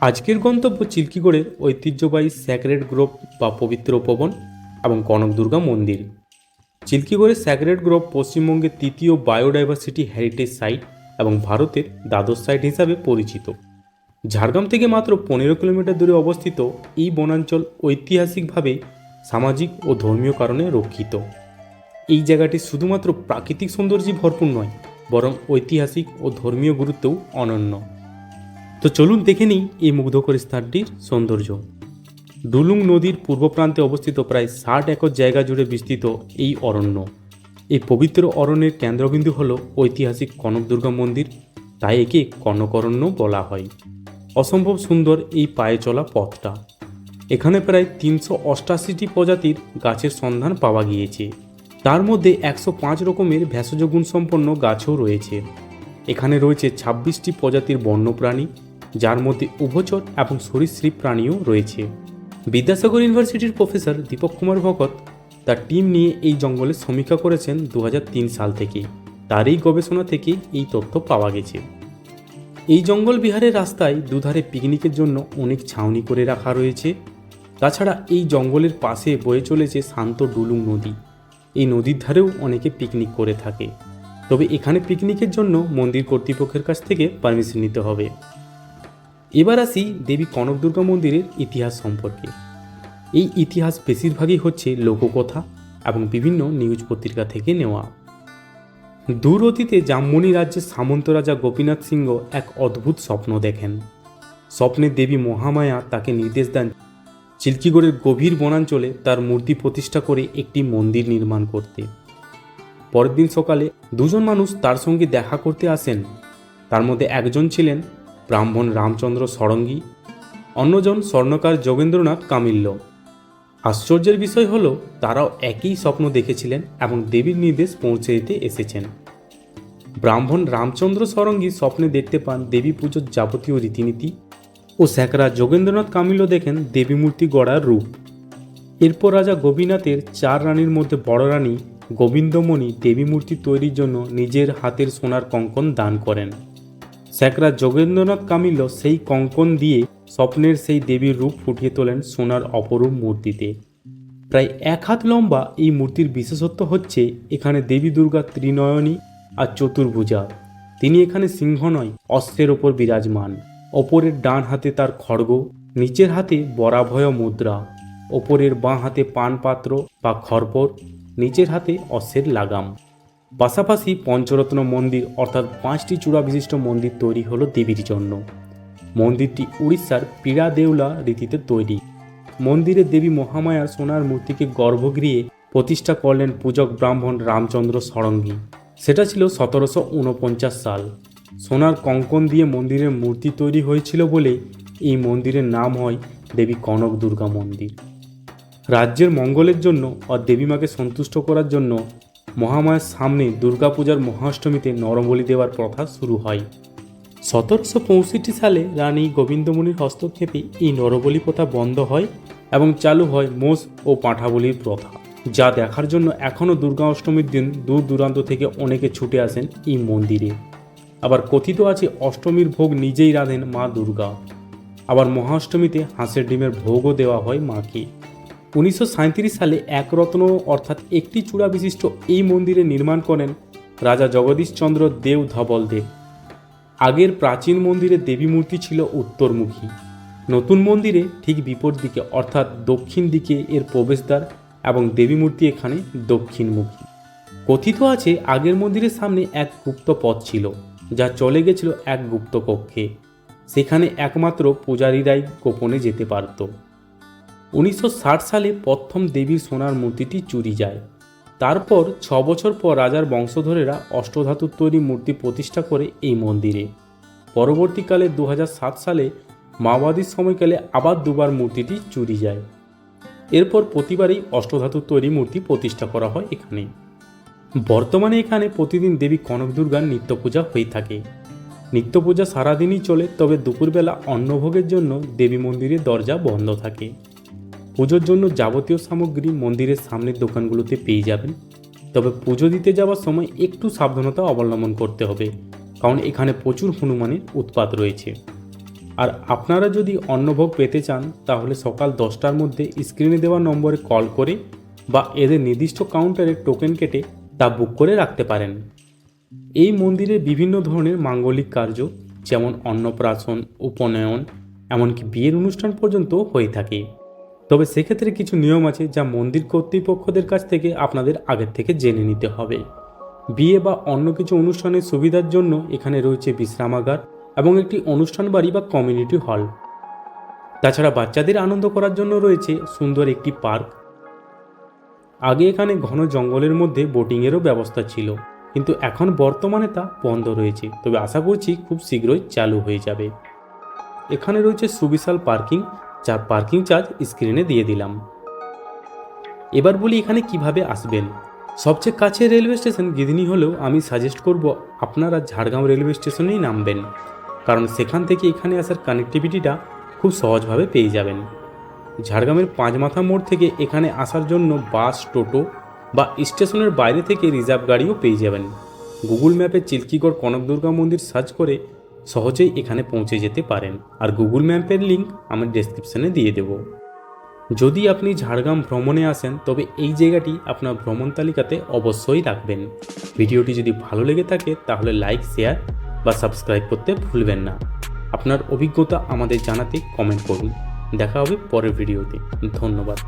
আজকের গন্তব্য চিল্কিগড়ের ঐতিহ্যবাহী স্যাক্রেড গ্রোভ বা পবিত্র উপবন এবং কনক দুর্গা মন্দির। চিল্কিগড়ের স্যাক্রেড গ্রোভ পশ্চিমবঙ্গের তৃতীয় বায়োডাইভার্সিটি হেরিটেজ সাইট এবং ভারতের দ্বাদশ সাইট হিসাবে পরিচিত। ঝাড়গ্রাম থেকে মাত্র পনেরো কিলোমিটার দূরে অবস্থিত এই বনাঞ্চল ঐতিহাসিকভাবে সামাজিক ও ধর্মীয় কারণে রক্ষিত। এই জায়গাটি শুধুমাত্র প্রাকৃতিক সৌন্দর্যে ভরপুর নয়, বরং ঐতিহাসিক ও ধর্মীয় গুরুত্বও অনন্য। তো চলুন দেখে নিই এই মুগ্ধকর স্থানটির সৌন্দর্য। ডুলুং নদীর পূর্ব প্রান্তে অবস্থিত প্রায় ষাট একর জায়গা জুড়ে বিস্তৃত এই অরণ্য। এই পবিত্র অরণ্যের কেন্দ্রবিন্দু হল ঐতিহাসিক কনক দুর্গা মন্দির, তাই একে কনকরণ্য বলা হয়। অসম্ভব সুন্দর এই পায়ে চলা পথটা। এখানে প্রায় তিনশো অষ্টাশিটি প্রজাতির গাছের সন্ধান পাওয়া গিয়েছে। তার মধ্যে একশো পাঁচ রকমের ভেষজ গুণসম্পন্ন গাছও রয়েছে। এখানে রয়েছে ছাব্বিশটি প্রজাতির বন্যপ্রাণী যার মধ্যে উভচর এবং সরীসৃপ প্রাণীও রয়েছে। বিদ্যাসাগর ইউনিভার্সিটির প্রফেসর দীপক কুমার ভগত তার টিম নিয়ে এই জঙ্গলের সমীক্ষা করেছেন দু হাজার তিন সাল থেকে। তার এই গবেষণা থেকে এই তথ্য পাওয়া গেছে। এই জঙ্গল বিহারের রাস্তায় দুধারে পিকনিকের জন্য অনেক ছাউনি করে রাখা রয়েছে। তাছাড়া এই জঙ্গলের পাশে বয়ে চলেছে শান্ত ডুলুং নদী। এই নদীর ধারেও অনেকে পিকনিক করে থাকে। তবে এখানে পিকনিকের জন্য মন্দির কর্তৃপক্ষের কাছ থেকে পারমিশন নিতে হবে। এবার আসি দেবী কনক দুর্গা মন্দিরের ইতিহাস সম্পর্কে। এই ইতিহাস বেশিরভাগই হচ্ছে লোককথা এবং বিভিন্ন নিউজ পত্রিকা থেকে নেওয়া। দূর অতীতে জামমণি রাজ্যের সামন্ত রাজা গোপীনাথ সিংহ এক অদ্ভুত স্বপ্ন দেখেন। স্বপ্নে দেবী মহামায়া তাকে নির্দেশ দেন চিল্কিগড়ের গভীর বনাঞ্চলে তার মূর্তি প্রতিষ্ঠা করে একটি মন্দির নির্মাণ করতে। পরের দিন সকালে দুজন মানুষ তার সঙ্গে দেখা করতে আসেন। তার মধ্যে একজন ছিলেন ব্রাহ্মণ রামচন্দ্র ষড়ঙ্গী, অন্যজন স্বর্ণকার যোগেন্দ্রনাথ কামিল্য। আশ্চর্যের বিষয় হল, তারাও একই স্বপ্ন দেখেছিলেন এবং দেবীর নির্দেশ পৌঁছে দিতে এসেছেন। ব্রাহ্মণ রামচন্দ্র সরঙ্গী স্বপ্নে দেখতে পান দেবী পুজোর যাবতীয় রীতিনীতি ও স্যাকরা যোগেন্দ্রনাথ কামিল্য দেখেন দেবী মূর্তি গড়ার রূপ। এরপর রাজা গোপীনাথের চার রানীর মধ্যে বড় রানী গোবিন্দমণি দেবী মূর্তি তৈরির জন্য নিজের হাতের সোনার কঙ্কন দান করেন। স্যাকরা যোগেন্দ্রনাথ কামিল্য সেই কঙ্কন দিয়ে স্বপ্নের সেই দেবীর রূপ ফুটিয়ে তোলেন সোনার অপরূপ মূর্তিতে। প্রায় এক হাত লম্বা এই মূর্তির বিশেষত্ব হচ্ছে এখানে দেবী দুর্গা ত্রিনয়নী আর চতুর্ভুজা। তিনি এখানে সিংহ নয়, অস্ত্রের ওপর বিরাজমান। ওপরের ডান হাতে তার খড়গ, নিচের হাতে বরাভয় মুদ্রা। ওপরের বাঁ হাতে পানপাত্র বা খরপর নিচের হাতে অশ্বের লাগাম। পাশাপাশি পঞ্চরত্ন মন্দির অর্থাৎ পাঁচটি চূড়া বিশিষ্ট মন্দির তৈরি হলো দেবীর জন্য। মন্দিরটি উড়িষ্যার পীড়া দেউলা রীতিতে তৈরি। মন্দিরে দেবী মহামায়ার সোনার মূর্তিকে গর্ভগৃহে প্রতিষ্ঠা করলেন পূজক ব্রাহ্মণ রামচন্দ্র ষড়ঙ্গী। সেটা ছিল সতেরোশো উনপঞ্চাশ সাল। সোনার কঙ্কন দিয়ে মন্দিরের মূর্তি তৈরি হয়েছিল বলে এই মন্দিরের নাম হয় দেবী কনক দুর্গা মন্দির। রাজ্যের মঙ্গলের জন্য আর দেবীমাকে সন্তুষ্ট করার জন্য মহামায়ার সামনে দুর্গাপূজার মহাষ্টমীতে নরবলি দেওয়ার প্রথা শুরু হয়। সতেরোশো পঁয়ষট্টি সালে রানী গোবিন্দমণির হস্তক্ষেপে এই নরবলি প্রথা বন্ধ হয় এবং চালু হয় মোষ ও পাঁঠাবলির প্রথা, যা দেখার জন্য এখনও দুর্গা অষ্টমীর দিন দূর দূরান্ত থেকে অনেকে ছুটে আসেন এই মন্দিরে। আবার কথিত আছে অষ্টমীর ভোগ নিজেই রাঁধেন মা দুর্গা। আবার মহাষ্টমীতে হাঁসের ডিমের ভোগও দেওয়া হয় মাকে। উনিশশো সাঁইত্রিশ সালে এক রত্ন অর্থাৎ একটি চূড়া বিশিষ্ট এই মন্দিরে নির্মাণ করেন রাজা জগদীশচন্দ্র দেব ধবল দেব। আগের প্রাচীন মন্দিরে দেবী মূর্তি ছিল উত্তরমুখী। নতুন মন্দিরে ঠিক বিপরীত দিকে অর্থাৎ দক্ষিণ দিকে এর প্রবেশদ্বার এবং দেবী মূর্তি এখানে দক্ষিণমুখী। কথিত আছে আগের মন্দিরের সামনে এক গুপ্ত পথ ছিল, যা চলে গেছিল এক গুপ্ত কক্ষে। সেখানে একমাত্র পূজারীরাই গোপনে যেতে পারত। উনিশশো ষাট সালে প্রথম দেবীর সোনার মূর্তিটি চুরি যায়। তারপর ছ বছর পর রাজার বংশধরেরা অষ্টধাতুর তৈরি মূর্তি প্রতিষ্ঠা করে এই মন্দিরে। পরবর্তীকালে দু হাজার সাত সালে মাওবাদীর সময়কালে আবার দুবার মূর্তিটি চুরি যায়। এরপর প্রতিবারই অষ্টধাতুর তৈরি মূর্তি প্রতিষ্ঠা করা হয় এখানে। বর্তমানে এখানে প্রতিদিন দেবী কনক দুর্গার নিত্য পূজা হয়ে থাকে। নিত্য পূজা সারাদিনই চলে, তবে দুপুরবেলা অন্নভোগের জন্য দেবী মন্দিরের দরজা বন্ধ থাকে। পুজোর জন্য যাবতীয় সামগ্রী মন্দিরের সামনের দোকানগুলোতে পেয়ে যাবেন। তবে পুজো দিতে যাওয়ার সময় একটু সাবধানতা অবলম্বন করতে হবে, কারণ এখানে প্রচুর হনুমানের উৎপাত রয়েছে। আর আপনারা যদি অন্নভোগ পেতে চান, তাহলে সকাল দশটার মধ্যে স্ক্রিনে দেওয়া নম্বরে কল করে বা এদের নির্দিষ্ট কাউন্টারে টোকেন কেটে তা বুক করে রাখতে পারেন। এই মন্দিরে বিভিন্ন ধরনের মাঙ্গলিক কার্য, যেমন অন্নপ্রাশন, উপনয়ন, এমনকি বিয়ের অনুষ্ঠান পর্যন্ত হয়ে থাকে। তবে সেক্ষেত্রে কিছু নিয়ম আছে যা মন্দির কর্তৃপক্ষদের কাছ থেকে আপনাদের আগের থেকে জেনে নিতে হবে। বিয়ে বা অন্য কিছু অনুষ্ঠানের সুবিধার জন্য এখানে রয়েছে বিশ্রামাগার এবং একটি অনুষ্ঠান বাড়ি বা কমিউনিটি হল। তাছাড়া বাচ্চাদের আনন্দ করার জন্য রয়েছে সুন্দর একটি পার্ক। আগে এখানে ঘন জঙ্গলের মধ্যে বোটিংয়েরও ব্যবস্থা ছিল, কিন্তু এখন বর্তমানে তা বন্ধ রয়েছে। তবে আশা করছি খুব শীঘ্রই চালু হয়ে যাবে। এখানে রয়েছে সুবিশাল পার্কিং যার পার্কিং চার্জ স্ক্রিনে দিয়ে দিলাম। এবার বলি এখানে কীভাবে আসবেন? সবচেয়ে কাছে রেলওয়ে স্টেশন গিদিনি হলেও আমি সাজেস্ট করব আপনারা ঝাড়গ্রাম রেলওয়ে স্টেশনেই নামবেন। কারণ সেখান থেকে এখানে আসার কানেক্টিভিটিটা খুব সহজভাবে পেয়ে যাবেন। ঝাড়গ্রামের পাঁচমাথা মোড় থেকে এখানে আসার জন্য বাস টোটো বা স্টেশনের বাইরে থেকে রিজার্ভ গাড়িও পেয়ে যাবেন। গুগল ম্যাপে চিল্কিগড় কনক দুর্গা মন্দির সার্চ করে সহজেই এখানে পৌঁছে যেতে পারেন। আর গুগল ম্যাপের লিঙ্ক আমি ডেসক্রিপশনে দিয়ে দেবো। যদি আপনি ঝাড়গ্রাম ভ্রমণে আসেন, তবে এই জায়গাটি আপনার ভ্রমণ তালিকাতে অবশ্যই রাখবেন। ভিডিওটি যদি ভালো লেগে থাকে, তাহলে লাইক শেয়ার বা সাবস্ক্রাইব করতে ভুলবেন না। আপনার অভিজ্ঞতা আমাদের জানাতে কমেন্ট করুন। দেখা হবে পরের ভিডিওতে। ধন্যবাদ।